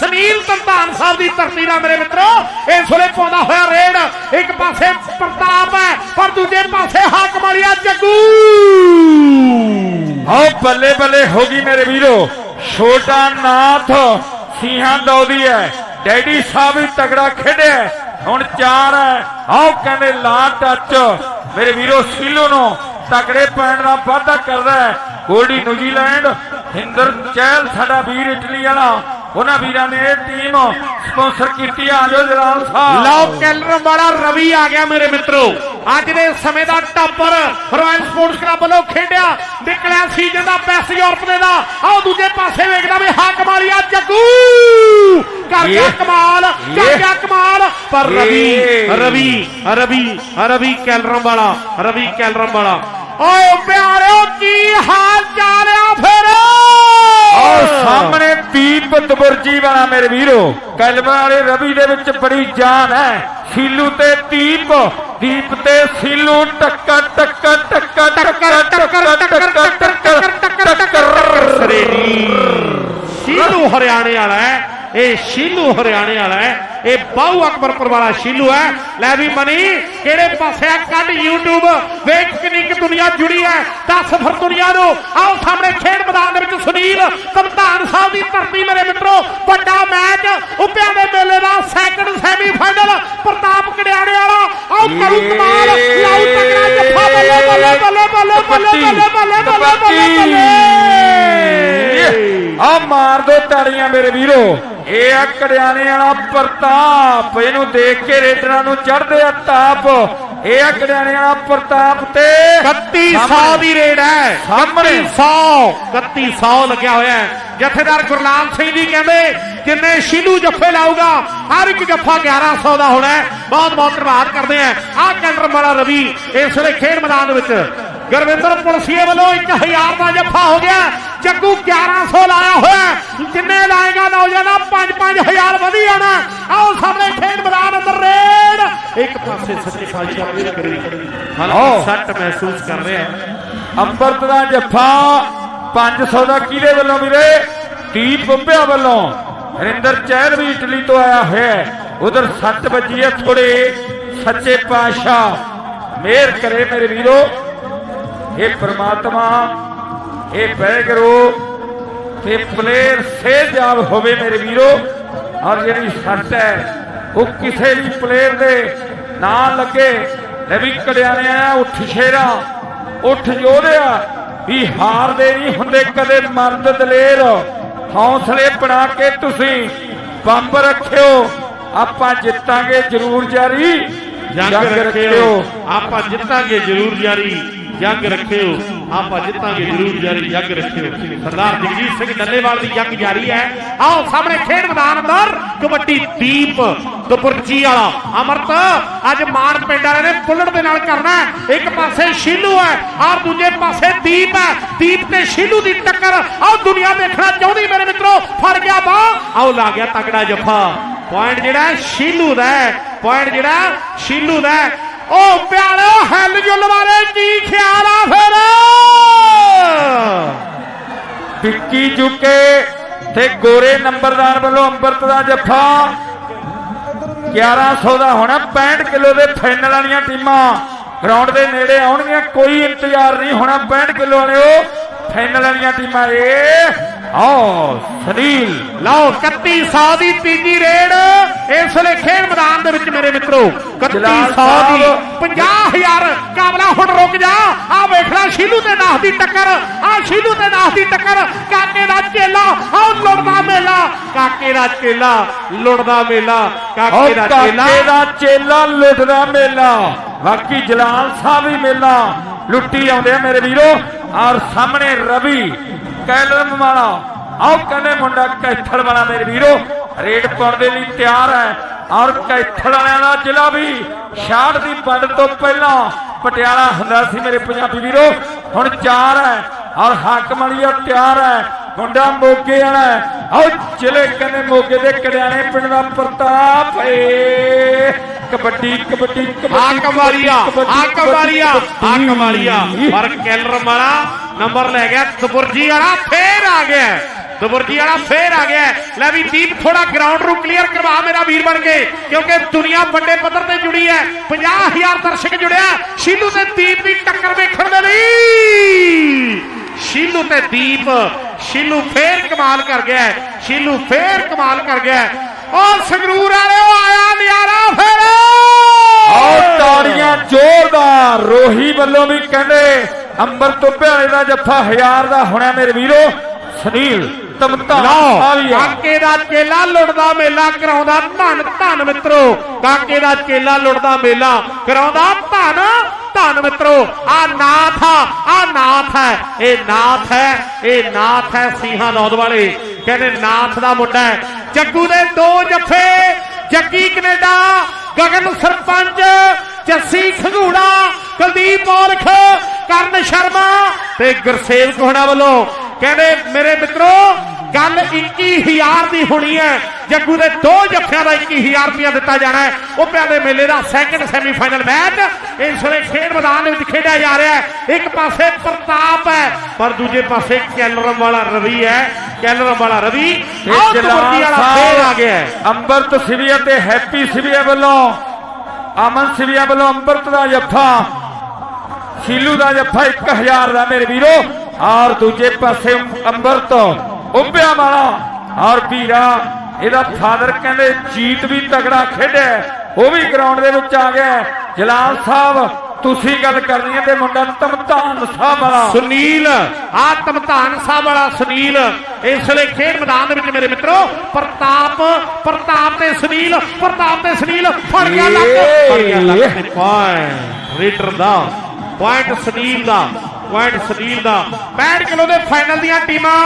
ਸੁਨੀਲ ਤੰਤਾਨ ਸਾਹਿਬ ਦੀ ਧਰਤੀ ਦਾ ਮੇਰੇ ਮਿੱਤਰੋ, ਇਸ ਵੇਲੇ ਪਾਉਂਦਾ ਹੋਇਆ ਰੇਡ। ਇੱਕ ਪਾਸੇ ਪ੍ਰਤਾਪ ਹੈ, ਪਰ ਦੂਜੇ ਪਾਸੇ ਹਾਕਮ ਵਾਲੀਆ ਜੱਗੂ। ਆਓ, ਬੱਲੇ ਬੱਲੇ ਹੋ ਗਈ ਮੇਰੇ ਵੀਰੋ। ਛੋਟਾ ਨਾਥ ਸੀਹਾਂ ਦੌਦੀ ਹੈ, ਡੈਡੀ ਸਾਹਿਬ ਵੀ ਤਗੜਾ ਖੇਡਿਆ ਹੁਣ ਚਾਰ ਹੈ। ਆਓ, ਕਹਿੰਦੇ ਲਾ ਟੱਚ ਮੇਰੇ ਵੀਰੋ, ਸੀਲੋ ਨੂੰ ਤਗੜੇ ਪੈਣ ਦਾ ਵਾਅਦਾ ਕਰਦਾ ਹੈ। ਗੋਲਡੀ ਨਿਊਜ਼ੀਲੈਂਡ, ਹਿੰਦਰ ਚਹਿਲ, ਸਾਡਾ ਵੀਰ ਇਟਲੀ ਵਾਲਾ। ਉਹਨਾਂ ਵੀਰਾਂ ਨੇ ਇਹ ਟੀਮ ਸਪਾਂਸਰ ਕੀਤੀ ਆ ਆਜੋ ਜਲਾਲ ਸਾਹਿਬ। ਲਓ ਕੈਲਰ ਵਾਲਾ ਰਵੀ ਆ ਗਿਆ ਮੇਰੇ ਮਿੱਤਰੋ। ਅੱਜ ਦੇ ਸਮੇਂ ਦਾ ਟੱਪਰ ਰਾਇਲ ਸਪੋਰਟਸ ਕਲੱਬ ਵੱਲੋਂ ਖੇਡਿਆ। ਨਿਕਲਿਆ ਸੀਜ਼ਨ ਦਾ ਬੈਸਟ ਯੂਰਪ ਦੇ ਦਾ ਆਓ ਦੂਜੇ ਪਾਸੇ ਵੇਖਦਾ ਵੀ ਹਾਕਮ ਵਾਲੀਆ ਜੱਗੂ! ਕਰ ਗਿਆ ਕਮਾਲ ਕਰ ਗਿਆ ਕਮਾਲ। ਪਰ ਰਵੀ ਰਵੀ ਰਵੀ ਰਵੀ ਕੈਲਰਮ ਵਾਲਾ ਰਵੀ ਕੈਲਰਮ ਵਾਲਾ। ਓਏ ਪਿਆਰਿਓ ਕੀ ਹਾਲ ਦੀਪ ਵਾਲਾ ਮੇਰੇ ਵੀਰੋ ਕਲਮਾ ਵਾਲੇ ਰਵੀ ਦੇ ਵਿੱਚ ਬੜੀ ਜਾਨ ਹੈ ਸੀਲੂ ਤੇ ਦੀਪ ਦੀਪ ਤੇ ਸੀਲੂ ਟੱਕਰ ਟੱਕਰ ਟੱਕਰ ਟੱਕਰ ਟੱਕਰ ਟੱਕਰ ਟੱਕਰ ਟੱਕਰ ਟੱਕਰ ਸ਼ੀਲੂ ਹਰਿਆਣੇ ਵਾਲਾ ਹੈ ਇਹ ਸ਼ੀਲੂ ਹਰਿਆਣੇ ਵਾਲਾ ਹੈ ਇਹ ਬਾਹੂ ਅਕਬਰਪੁਰ ਵਾਲਾ ਸ਼ੀਲੂ ਹੈ। ਲੈ ਵੀ ਮਨੀ ਕਿਹੜੇ ਪਾਸੇ ਆ? ਕੱਢ YouTube ਵੇਖ ਕਿੰਨੀ ਕਿ ਦੁਨੀਆ ਜੁੜੀ ਹੈ। ਦੱਸ ਫਿਰ ਦੁਨੀਆ ਨੂੰ। ਆਓ ਸਾਹਮਣੇ ਖੇਡ ਮੈਦਾਨ ਦੇ ਵਿੱਚ ਸੁਨੀਲ ਕਪਤਾਨ ਸਾਹਿਬ ਦੀ ਧਰਤੀ ਮੇਰੇ ਮਿੱਤਰੋ। ਵੱਡਾ ਮੈਚ। ਉੱਪਿਆਂ ਦੇ ਮੇਲੇ ਦਾ ਸੈਕੰਡ ਸੈਮੀਫਾਈਨਲ ਪ੍ਰਤਾਪ ਕੜਿਆਣੇ ਵਾਲਾ। ਆਓ ਕਰੂ ਕਮਾਲ। ਲਾਉ ਤਗੜਾ ਜੱਫਾ। ਬੱਲੇ ਬੱਲੇ ਬੱਲੇ ਬੱਲੇ ਬੱਲੇ ਬੱਲੇ ਬੱਲੇ ਬੱਲੇ ਬੱਲੇ ਆ ਮਾਰ ਦੋ ਤਾੜੀਆਂ ਮੇਰੇ ਵੀਰੋ। ਇਹ ਆ ਕੜਿਆਣੇ ਵਾਲਾ ਪ੍ਰਤਾਪ ਇਹਨੂੰ ਦੇਖ ਕੇ ਰੇਡਰਾਂ ਨੂੰ ਚੜਦੇ ਆ ਤਾਪ। ਇਹ ਆ ਕੜਿਆਣੇ ਵਾਲਾ ਪ੍ਰਤਾਪ ਤੇ 3100 ਦੀ ਰੇਡ ਹੈ। ਸਾਹਮਣੇ। 3100 3100 ਲੱਗਿਆ ਹੋਇਆ ਹੈ। ਜਥੇਦਾਰ ਗੁਰਲਾਲ ਸਿੰਘ ਜੀ ਕਹਿੰਦੇ ਜਿੰਨੇ ਸ਼ੀਲੂ ਜੱਫੇ ਲਾਊਗਾ? ਹਰ ਇੱਕ ਜੱਫਾ 1100 ਦਾ ਹੋਣਾ ਬਹੁਤ ਬਹੁਤ ਧੰਨਵਾਦ ਕਰਦੇ ਆ ਆਹ ਕੈਂਡਰ ਵਾਲਾ ਰਵੀ ਇਸ ਵੇਲੇ ਖੇਡ ਮੈਦਾਨ ਵਿੱਚ। ਗੁਰਵਿੰਦਰ ਪੁਲਸੀਏ ਵੱਲੋਂ 1000 ਦਾ ਜੱਫਾ ਹੋ ਗਿਆ। ਜੱਗੂ 1100 ਲਾਇਆ ਹੋਇਆ। ਜਿੰਨੇ ਲਾਏਗਾ ਨੌਜਵਾਨਾ 5-5000 ਵਧੀ ਜਾਣਾ। ਆਓ ਸਾਹਮਣੇ ਖੇਡ ਮੈਦਾਨ ਅੰਦਰ ਰੇਡ। ਇੱਕ ਪਾਸੇ ਸੱਚੇ ਪਾਤਸ਼ਾਹ ਮੇਰ ਕਰੀ। ਹਾਲਾਂਕਿ। ਸੱਟ ਮਹਿਸੂਸ ਕਰ ਰਿਹਾ ਅੰਮ੍ਰਿਤ ਦਾ ਜੱਫਾ 500 ਦਾ ਕਿਹਦੇ ਵੱਲੋਂ ਵੀਰੇ? ਦੀਪ ਬੰਬਿਆ ਵੱਲੋਂ। ਹਰਿੰਦਰ ਚਹਿਲ ਵੀ ਇਟਲੀ ਤੋਂ ਆਇਆ ਹੋਇਆ ਹੈ। ਉਧਰ ਸੱਟ ਵੱਜੀ ਹੈ ਥੋੜੇ ਸੱਚੇ ਪਾਤਸ਼ਾਹ ਮਿਹਰ ਕਰੇ ਮੇਰੇ ਵੀਰੋ। ਇਹ ਪ੍ਰਮਾਤਮਾ ਇਹ ਬੈਗਰੋ ਤੇ ਪਲੇਅਰ ਸੇਜਾਬ ਹੋਵੇ ਮੇਰੇ ਵੀਰੋ। ਔਰ ਜਿਹੜੀ ਸੱਟ ਹੈ ਉਹ ਕਿਸੇ ਵੀ ਪਲੇਅਰ ਦੇ ਨਾ ਲੱਗੇ। ਨਵੀ ਕੜਿਆਣੇ ਆ ਉੱਠ ਸ਼ੇਰਾ ਉੱਠ ਜੋਧਿਆ ਵੀ ਹਾਰਦੇ ਨਹੀਂ ਹੁੰਦੇ ਕਦੇ ਮਰਦ ਦਲੇਰ। ਹੌਸਲੇ ਬਣਾ ਕੇ ਤੁਸੀਂ ਬੰਬ ਰੱਖਿਓ। ਆਪਾਂ ਜਿੱਤਾਂਗੇ ਜ਼ਰੂਰ ਜਾਰੀ। ਜੰਗ ਰੱਖਿਓ। ਆਪਾਂ ਜਿੱਤਾਂਗੇ ਜ਼ਰੂਰ ਜਾਰੀ। ਜੰਗ ਰੱਖਿਓ। ਆਪਾਂ ਜਿੱਤਾਂਗੇ ਜ਼ਰੂਰ ਜਾਰੀ ਜੰਗ ਰੱਖਿਓ। ਸਰਦਾਰ ਜਗਜੀਤ ਸਿੰਘ ਡੱਲੇਵਾਲ ਦੀ ਜੰਗ ਜਾਰੀ ਹੈ। ਆਓ ਸਾਹਮਣੇ ਖੇਡ ਮੈਦਾਨ ਅੰਦਰ। ਕਬੱਡੀ ਦੀਪ ਦੁਪੁਰਜੀ ਵਾਲਾ ਅਮਰਤ। ਅੱਜ ਮਾਨ ਪਿੰਡ ਵਾਲੇ ਨੇ ਬੁੱਲਟ ਦੇ ਨਾਲ ਕਰਨਾ ਇੱਕ ਪਾਸੇ ਸ਼ੀਲੂ ਹੈ ਔਰ ਦੂਜੇ ਪਾਸੇ ਦੀਪ ਹੈ। ਦੀਪ ਤੇ ਸ਼ੀਲੂ ਦੀ ਟੱਕਰ। ਆਓ ਦੁਨੀਆ ਦੇਖਣਾ ਚਾਹੁੰਦੀ ਮੇਰੇ ਮਿੱਤਰੋ। ਫੜ ਗਿਆ ਬਾ ਆਓ ਲਾ ਗਿਆ ਤਗੜਾ ਜੱਫਾ। ਪੁਆਇੰਟ ਜਿਹੜਾ ਸ਼ੀਲੂ ਦਾ ਪੁਆਇੰਟ ਜਿਹੜਾ ਸ਼ੀਲੂ ਦਾ ਉਹ ਪਿਆਲੋ ਹੱਲ ਜੁੱਲ ਵਾਲੇ ਕੀ ਖਿਆਲ ਆ ਫਿਰ? ਵਿੱਕੀ ਚੁੱਕੇ ਤੇ ਗੋਰੇ ਨੰਬਰਦਾਰ ਵੱਲੋਂ ਅੰਮ੍ਰਿਤ ਦਾ ਜੱਫਾ। 1100 ਦਾ ਹੋਣਾ 65 ਕਿਲੋ ਦੇ ਫਾਈਨਲ ਵਾਲੀਆਂ ਟੀਮਾਂ। ਗਰਾਊਂਡ ਦੇ ਨੇੜੇ ਆਉਣਗੀਆਂ, ਕੋਈ ਇੰਤਜ਼ਾਰ ਨਹੀਂ ਹੋਣਾ 65 ਕਿਲੋ ਵਾਲਿਓ ਫਾਈਨਲ ਵਾਲੀਆਂ ਟੀਮਾਂ ਏ ਆਓ ਸੁਨੀਲ ਲਓ 3100 ਦੀ ਤੀਜੀ ਰੇਡ। ਇਸ ਵੇਲੇ ਖੇਡ ਮੈਦਾਨ ਦੇ ਵਿੱਚ ਮੇਰੇ ਮਿੱਤਰੋ 3100 ਦੀ 50000 ਕਾਬਲਾ ਹੁਣ ਰੁਕ ਜਾ। ਆ ਵੇਖ ਲੈ ਸ਼ੀਲੂ ਤੇ ਨਾਸ ਦੀ ਟੱਕਰ। ਆ ਸ਼ੀਲੂ ਤੇ ਨਾਸ ਦੀ ਟੱਕਰ। ਕਾਕੇ ਦਾ ਚੇਲਾ ਆ ਲੁੜਦਾ ਮੇਲਾ। ਕਾਕੇ ਦਾ ਚੇਲਾ ਲੁੜਦਾ ਮੇਲਾ। ਕਾਕੇ ਦਾ ਚੇਲਾ। ਕਾਕੇ ਦਾ ਚੇਲਾ ਲੁੱਟਦਾ ਮੇਲਾ। ਬਾਕੀ ਜਲਾਲ ਸਾਹਿਬ ਵੀ ਮੇਲਾ। ਲੁੱਟੀ ਆਉਂਦੇ ਆ ਮੇਰੇ ਵੀਰੋ। ਔਰ ਸਾਹਮਣੇ ਰਵੀ ਕੈਲਮ ਵਾਲਾ ਆਓ ਕਹਿੰਦੇ ਮੁੰਡਾ ਕੈਥਲ ਵਾਲਾ ਮੇਰੇ ਵੀਰੋ, ਰੇਡ ਪਾਉਣ ਦੇ ਲਈ ਤਿਆਰ ਹੈ। ਔਰ ਕੈਥਲ ਵਾਲਿਆਂ ਦਾ ਜ਼ਿਲ੍ਹਾ ਵੀ ਛਾੜ ਦੀ ਵੰਡ ਤੋਂ ਪਹਿਲਾਂ ਪਟਿਆਲਾ ਹੁੰਦਾ ਸੀ ਮੇਰੇ ਪੰਜਾਬੀ ਵੀਰੋ। ਹੁਣ ਚਾਰ ਹੈ ਔਰ ਹਾਕਮ ਵਾਲੀਆ ਤਿਆਰ ਹੈ। ਮੁੰਡਾ ਮੋਗੇ ਵਾਲਾ ਹੈ। ਆਓ ਜ਼ਿਲ੍ਹੇ ਕਹਿੰਦੇ ਮੋਗੇ ਦੇ ਕੜਿਆਣੇ ਪਿੰਡ ਦਾ ਪ੍ਰਤਾਪ ਏ। कबड्डी कबड्डी हाक मारिया हाक मारिया हाक मारिया पर कैलर मारा नंबर ले गया सुपुरजी वाला फिर आ गया दुबरजी वाला फिर आ गया ले भी दीप थोड़ा ग्राउंड रू क्लियर करवा मेरा वीर बन गए क्योंकि दुनिया बड़े पत्थर से जुड़ी है। 50000 दर्शक जुड़े शिलू से दीप की टक्कर देखने नहीं शिलू ते दीप शिलू फिर कमाल कर गया शिलू फिर कमाल कर गया और संगरूर वाले ਨਿਆਰਾ ਫੇਰ! ਆਓ ਤਾੜੀਆਂ ਜ਼ੋਰਦਾਰ। ਰੋਹੀ ਵੱਲੋਂ ਵੀ ਕਹਿੰਦੇ ਅੰਬਰ ਤੋਂ ਭਿਆਲੇ ਦਾ ਜੱਫਾ ਹਜ਼ਾਰ ਦਾ ਹੋਣਾ ਮੇਰੇ ਵੀਰੋ। ਸੁਨੀਲ ਤਮਤਾ ਕਾਕੇ ਦਾ ਚੇਲਾ ਲੁੱਟਦਾ ਮੇਲਾ ਕਰਾਉਂਦਾ ਧੰਨ ਧੰਨ ਮਿੱਤਰੋ। ਕਾਕੇ ਦਾ ਚੇਲਾ ਲੁੱਟਦਾ ਮੇਲਾ ਕਰਾਉਂਦਾ ਧੰਨ ਧੰਨ ਮਿੱਤਰੋ। ਆ ਨਾਥ ਆ ਆ ਨਾਥ ਹੈ। ਇਹ ਨਾਥ ਹੈ ਇਹ ਨਾਥ ਹੈ ਸਿੰਘਾਂ ਨੌਦ ਵਾਲੇ। ਕਹਿੰਦੇ ਨਾਥ ਦਾ ਮੁੰਡਾ ਹੈ। ਜੱਗੂ ਦੇ ਦੋ ਜੱਫੇ ਜੱਗੀ ਕੈਨੇਡਾ, ਗਗਨ ਸਰਪੰਚ, ਜੱਸੀ ਖੰਗੂੜਾ, ਕੁਲਦੀਪ ਔਲਖ ਕਰਨ ਸ਼ਰਮਾ ਤੇ ਗੁਰਸੇਵ ਹੋਣਾ ਵੱਲੋਂ। ਕਹਿੰਦੇ, ਮੇਰੇ ਮਿੱਤਰੋ ਗੱਲ 21000 ਦੀ ਹੋਣੀ ਹੈ। ਜੱਗੂ ਦੇ ਦੋ ਜੱਫਿਆਂ ਦਾ 21000 ਰੁਪਇਆ ਦਿੱਤਾ ਜਾਣਾ ਹੈ। ਉਹ ਪਿਆਲੇ ਮੇਲੇ ਦਾ ਸੈਕੰਡ ਸੈਮੀਫਾਈਨਲ ਮੈਚ ਇਸ ਵੇਲੇ ਖੇਡ ਮੈਦਾਨ ਦੇ ਵਿੱਚ ਖੇਡਿਆ ਜਾ ਰਿਹਾ ਹੈ। ਇੱਕ ਪਾਸੇ ਪ੍ਰਤਾਪ ਹੈ ਪਰ ਦੂਜੇ ਪਾਸੇ ਕੈਲਰਮ ਵਾਲਾ ਰਵੀ ਹੈ। ਕੈਲਰਮ ਵਾਲਾ ਰਵੀ ਆਹ ਤਬਰਦੀ ਵਾਲਾ ਫੇਰ ਆ ਗਿਆ ਹੈ। ਅੰਬਰਤ ਸਿਵਿਆ ਤੇ ਹੈਪੀ ਸਿਵਿਆ ਵੱਲੋਂ ਅਮਨ ਸਿਵਿਆ ਵੱਲੋਂ ਅੰਬਰਤ ਦਾ ਜੱਫਾ। ਸ਼ੀਲੂ ਦਾ ਜੱਫਾ 1000 ਦਾ ਮੇਰੇ ਵੀਰੋ। ਔਰ ਦੂਜੇ ਪਾਸੇ ਅੰਬਰਤ ਉੱਭਿਆ ਵਾਲਾ ਔਰ ਵੀਰਾ ਇਹਦਾ ਫਾਦਰ ਕਹਿੰਦੇ ਜੀਤ ਵੀ ਤਗੜਾ ਖੇਡਿਆ ਉਹ ਵੀ ਗਰਾਊਂਡ ਦੇ ਵਿੱਚ ਆ ਗਿਆ ਜਲਾਲ ਸਾਹਿਬ ਤੁਸੀਂ ਗੱਲ ਕਰਨੀ ਹੈ ਤੇ ਮੁੰਡਾ ਤਮਤਾਨ ਸਾਹਿਬ ਵਾਲਾ। ਸੁਨੀਲ ਆਤਮ ਧਾਨ ਸਾਹਿਬ ਵਾਲਾ ਸੁਨੀਲ ਇਸ ਵੇਲੇ ਖੇਡ ਮੈਦਾਨ ਦੇ ਵਿੱਚ ਮੇਰੇ ਮਿੱਤਰੋ ਪ੍ਰਤਾਪ ਪ੍ਰਤਾਪ ਤੇ ਸੁਨੀਲ ਪ੍ਰਤਾਪ ਤੇ ਸੁਨੀਲ ਫੜ ਗਿਆ ਲੱਕ ਫੜ ਗਿਆ ਤੇ ਪੁਆਇੰਟ ਰੀਡਰ ਦਾ ਪੁਆਇੰਟ ਸੁਨੀਲ ਦਾ ਪੁਆਇੰਟ ਸੁਨੀਲ ਦਾ। 65 ਕਿਲੋ ਦੇ ਫਾਈਨਲ ਦੀਆਂ ਟੀਮਾਂ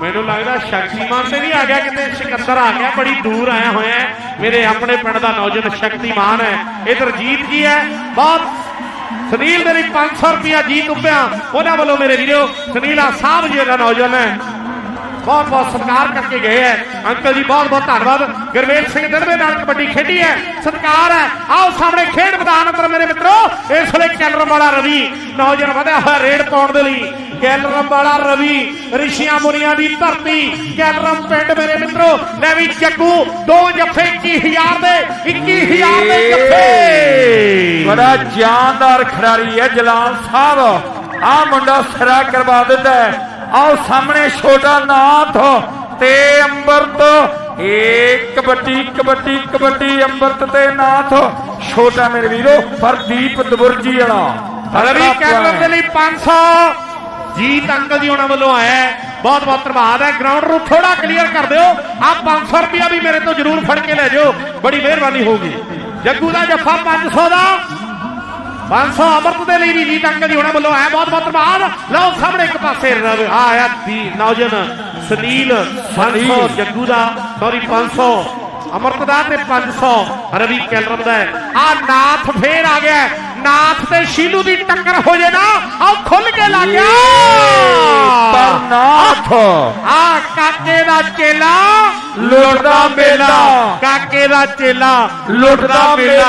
ਮੈਨੂੰ ਲੱਗਦਾ ਸ਼ਕਤੀਮਾਨ ਤੇ ਵੀ ਆ ਗਿਆ ਕਿਤੇ, ਸਿਕੰਦਰ ਆ ਗਿਆ, ਬੜੀ ਦੂਰ ਆਇਆ ਹੋਇਆ ਮੇਰੇ ਆਪਣੇ ਪਿੰਡ ਦਾ ਨੌਜਵਾਨ ਸ਼ਕਤੀਮਾਨ ਹੈ। ਇਧਰ ਜੀਤ ਜੀ ਹੈ। ਬਹੁਤ ਸੁਨੀਲ ਦੇ ਲਈ 500 ਰੁਪਿਆ ਜੀਤ ਉੱਪਿਆ ਉਹਨਾਂ ਵੱਲੋਂ ਮੇਰੇ ਵੀਰੋ, ਸੁਨੀਲ ਸਾਹਿਬ ਜੀ ਦਾ ਨੌਜਵਾਨ ਹੈ। ਬਹੁਤ ਬਹੁਤ ਸਤਿਕਾਰ ਕਰਕੇ ਗਏ ਹੈ। ਅੰਕਲ ਜੀ, ਬਹੁਤ ਬਹੁਤ ਧੰਨਵਾਦ। ਗੁਰਵੇਲ ਸਿੰਘ ਦੜਵੇ ਨਾਲ ਕਬੱਡੀ ਖੇਡੀ ਹੈ। ਸਤਿਕਾਰ ਹੈ। ਆਓ ਸਾਹਮਣੇ ਖੇਡ ਮੈਦਾਨ ਅੰਦਰ ਮੇਰੇ ਮਿੱਤਰੋ। ਇਸ ਵੇਲੇ ਚੱਲਣ ਵਾਲਾ ਰਵੀ ਨੌਜਵਾਨ ਵਧਿਆ ਹੋਇਆ ਰੇਡ ਪਾਉਣ ਦੇ ਲਈ। ਕੈਲਰਮ ਵਾਲਾ ਰਵੀ ਰਿਸ਼ੀਆਂ ਮੁਨੀਆਂ ਦੀ ਧਰਤੀ। ਕੈਲਰਮ ਪਿੰਡ ਮੇਰੇ ਮਿੱਤਰੋ ਲੈ ਵੀ ਜੱਗੂ ਦੋ ਜੱਫੇ 21000 ਦੇ 21000 ਦੇ ਜੱਫੇ। ਬੜਾ ਜਾਨਦਾਰ ਖਿਡਾਰੀ ਹੈ ਜਲਾਲ ਸਾਹਿਬ। ਆ ਮੁੰਡਾ ਸਿਰਾ ਕਰਵਾ ਦਿੰਦਾ ਆਓ ਸਾਹਮਣੇ ਛੋਟਾ ਨਾਥ ਤੇ ਅੰਬਰਤ ਏ ਕਬੱਡੀ ਕਬੱਡੀ ਕਬੱਡੀ ਅੰਬਰਤ ਤੇ ਨਾਥ। ਛੋਟਾ ਮੇਰੇ ਵੀਰੋ ਪਰਦੀਪ ਦਬੁਰਜੀ ਵਾਲਾ। ਰਵੀ ਕੈਲਰਮ ਦੇ ਲਈ 500 ਜੀਤ ਅੰਕਲ ਜੀ ਉਹਨਾਂ ਵੱਲੋਂ ਆਇਆ। ਬਹੁਤ ਬਹੁਤ ਧੰਨਵਾਦ ਹੈ। ਗਰਾਊਂਡ ਨੂੰ ਥੋੜਾ ਕਲੀਅਰ ਕਰ ਦਿਓ। ਆ 500 ਰੁਪਿਆ ਵੀ ਮੇਰੇ ਤੋਂ ਜ਼ਰੂਰ ਫੜ ਕੇ ਲੈ ਜਾਓ ਬੜੀ ਮਿਹਰਬਾਨੀ ਹੋਊਗੀ। ਜੱਗੂ ਦਾ ਜੱਫਾ 500 ਦਾ। 500 ਅਮਰਤ ਦੇ ਲਈ ਵੀ ਜੀਤ ਅੰਕਲ ਜੀ ਉਹਨਾਂ ਵੱਲੋਂ ਆਇਆ। ਬਹੁਤ ਬਹੁਤ ਧੰਨਵਾਦ। ਲਓ ਸਾਹਮਣੇ ਇੱਕ ਪਾਸੇ ਆਇਆ ਦੀ ਨੌਜਵਾਨ ਸੁਨੀਲ 500 ਜੱਗੂ ਦਾ ਸੌਰੀ 500 ਅਮਰਤ ਦਾ ਤੇ 500 ਰਵੀ ਕੈਲਰਮ ਦਾ ਆ ਨਾਥ ਫੇਰ ਆ ਗਿਆ। ਨਾਥ ਤੇ ਸ਼ੀਲੂ ਦੀ ਟੱਕਰ ਹੋ ਜੇ ਨਾ ਆਹ ਖੁੱਲ ਕੇ ਲੱਗ ਗਿਆ। ਪਰ ਨਾਥ। ਆ ਕਾਕੇ ਦਾ ਚੇਲਾ। ਲੁੱਟਦਾ ਮੇਲਾ। ਕਾਕੇ ਦਾ ਚੇਲਾ। ਲੁੱਟਦਾ ਮੇਲਾ।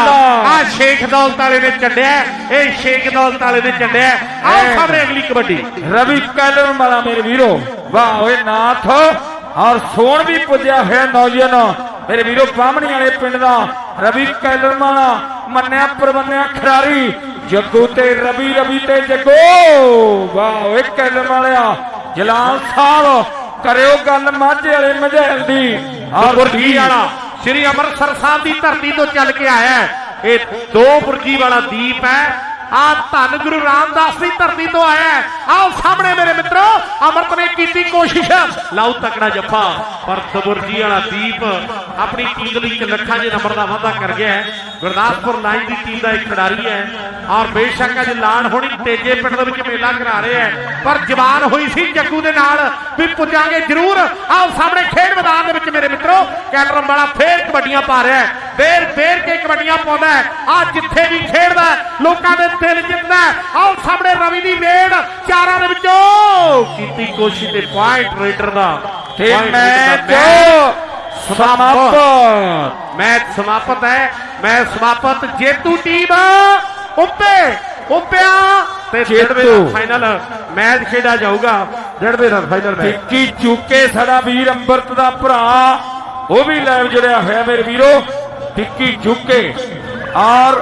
ਆ ਸ਼ੇਖ ਦੌਲਤ ਵਾਲੇ ਨੇ ਛੱਡਿਆ ਇਹ ਸ਼ੇਖ ਦੌਲਤ ਵਾਲੇ ਨੇ ਛੱਡਿਆ ਆਓ। ਸਾਹਮਣੇ ਅਗਲੀ ਕਬੱਡੀ। ਰਵੀ ਕੈਲਰ ਵਾਲਾ ਮੇਰੇ ਵੀਰੋ। ਵਾਹ ਓਏ ਨਾਥ। ਔਰ ਸੋਣ ਵੀ ਪੁੱਜਿਆ ਹੋਇਆ ਨੌਜਵਾਨ। ਮੇਰੇ ਵੀਰੋ ਬਾਹਮਣੀ ਵਾਲੇ ਪਿੰਡ ਦਾ ਰਵੀ ਕੈਲਰ ਵਾਲਾ ਮੰਨਿਆ ਪਰਵੰਨਿਆ ਖਿਡਾਰੀ ਜੱਗੂ ਤੇ ਰਵੀ ਰਵੀ ਤੇ ਜੱਗੋ ਵਾਹ ਓਏ ਕੈਲਰ ਵਾਲਿਆ ਜਲਾਲ ਸਾਹਿਬ ਕਰਿਓ ਗੱਲ ਮਾਝੇ ਵਾਲੇ ਮਝੈਲ ਦੀ ਔਰ ਬੁਰਜੀ ਵਾਲਾ ਸ੍ਰੀ ਅੰਮ੍ਰਿਤਸਰ ਸਾਹਿਬ ਦੀ ਧਰਤੀ ਤੋਂ ਚੱਲ ਕੇ ਆਇਆ। ਇਹ ਦੋ ਬੁਰਜੀ ਵਾਲਾ ਦੀਪ ਹੈ ਆ ਧੰਨ ਗੁਰੂ ਰਾਮਦਾਸ ਦੀ ਧਰਤੀ ਤੋਂ ਆਇਆ ਆਓ ਸਾਹਮਣੇ ਮੇਰੇ ਮਿੱਤਰੋ, ਅਮਰਤ ਨੇ ਕੀਤੀ ਕੋਸ਼ਿਸ਼। ਲਾਉ ਤਕੜਾ ਜੱਫਾ। ਪਰ ਦਬੁਰਜੀ ਵਾਲਾ ਦੀਪ ਆਪਣੀ ਟੀਮ ਲਈ ਲੱਖਾਂ ਦੇ ਨੰਬਰ ਦਾ ਵਾਅਦਾ ਕਰ ਗਿਆ ਹੈ। ਗੁਰਦਾਸਪੁਰ ਲਾਈਨ ਦੀ ਟੀਮ ਦਾ ਇੱਕ ਖਿਡਾਰੀ ਹੈ। ਔਰ ਬੇਸ਼ੱਕ ਅੱਜ ਲਾਣ ਹੋਣੀ ਤੇਜੇ ਪਿੰਡ ਦੇ ਵਿੱਚ ਮੇਲਾ ਕਰਾ ਰਹੇ ਹੈ। ਪਰ ਜਵਾਨ ਹੋਈ ਸੀ ਜੱਗੂ ਦੇ ਨਾਲ। ਵੀ ਪੁੱਜਾਂਗੇ ਜ਼ਰੂਰ। ਆਓ ਸਾਹਮਣੇ ਖੇਡ ਮੈਦਾਨ ਦੇ ਵਿੱਚ ਮੇਰੇ ਮਿੱਤਰੋ ਕੈਲਰਮ ਵਾਲਾ ਫੇਰ ਕਬੱਡੀਆਂ ਪਾ ਰਿਹਾ ਹੈ। ਫੇਰ ਫੇਰ ਕੇ ਕਬੱਡੀਆਂ ਪਾਉਂਦਾ ਹੈ। ਆ ਜਿੱਥੇ ਵੀ ਖੇਡਦਾ ਲੋਕਾਂ ਦੇ ਦਿਲ ਜਿੱਤਦਾ। ਆਓ ਸਾਹਮਣੇ ਰਵੀ ਦੀ ਰੇਡ ਚਾਰਾਂ ਦੇ ਵਿੱਚੋਂ ਕੀਤੀ ਕੋਸ਼ਿਸ਼ ਤੇ ਪੁਆਇੰਟ ਰੇਡਰ ਦਾ। ਤੇ ਮੈਚ ਦਾ ਸਮਾਪਤ। ਮੈਚ ਸਮਾਪਤ ਹੈ। ਮੈਚ ਸਮਾਪਤ। ਜੇਤੂ ਟੀਮ ਉੱਪੇ ਉੱਪਿਆ ਤੇ ਜੇਤੂ। ਜੇਤੂ ਫਾਈਨਲ ਮੈਚ ਖੇਡਿਆ ਜਾਊਗਾ। ਡੇਢ ਰਨ ਫਾਈਨਲ ਮੈਚ ਟਿੱਕੀ ਚੁੱਕੇ ਸਾਡਾ ਵੀਰ ਅੰਮ੍ਰਿਤ ਦਾ ਭਰਾ। ਉਹ ਵੀ ਲਾਈਵ ਜੁੜਿਆ ਹੋਇਆ ਮੇਰੇ ਵੀਰੋ। ਟਿੱਕੀ ਚੁੱਕੇ ਔਰ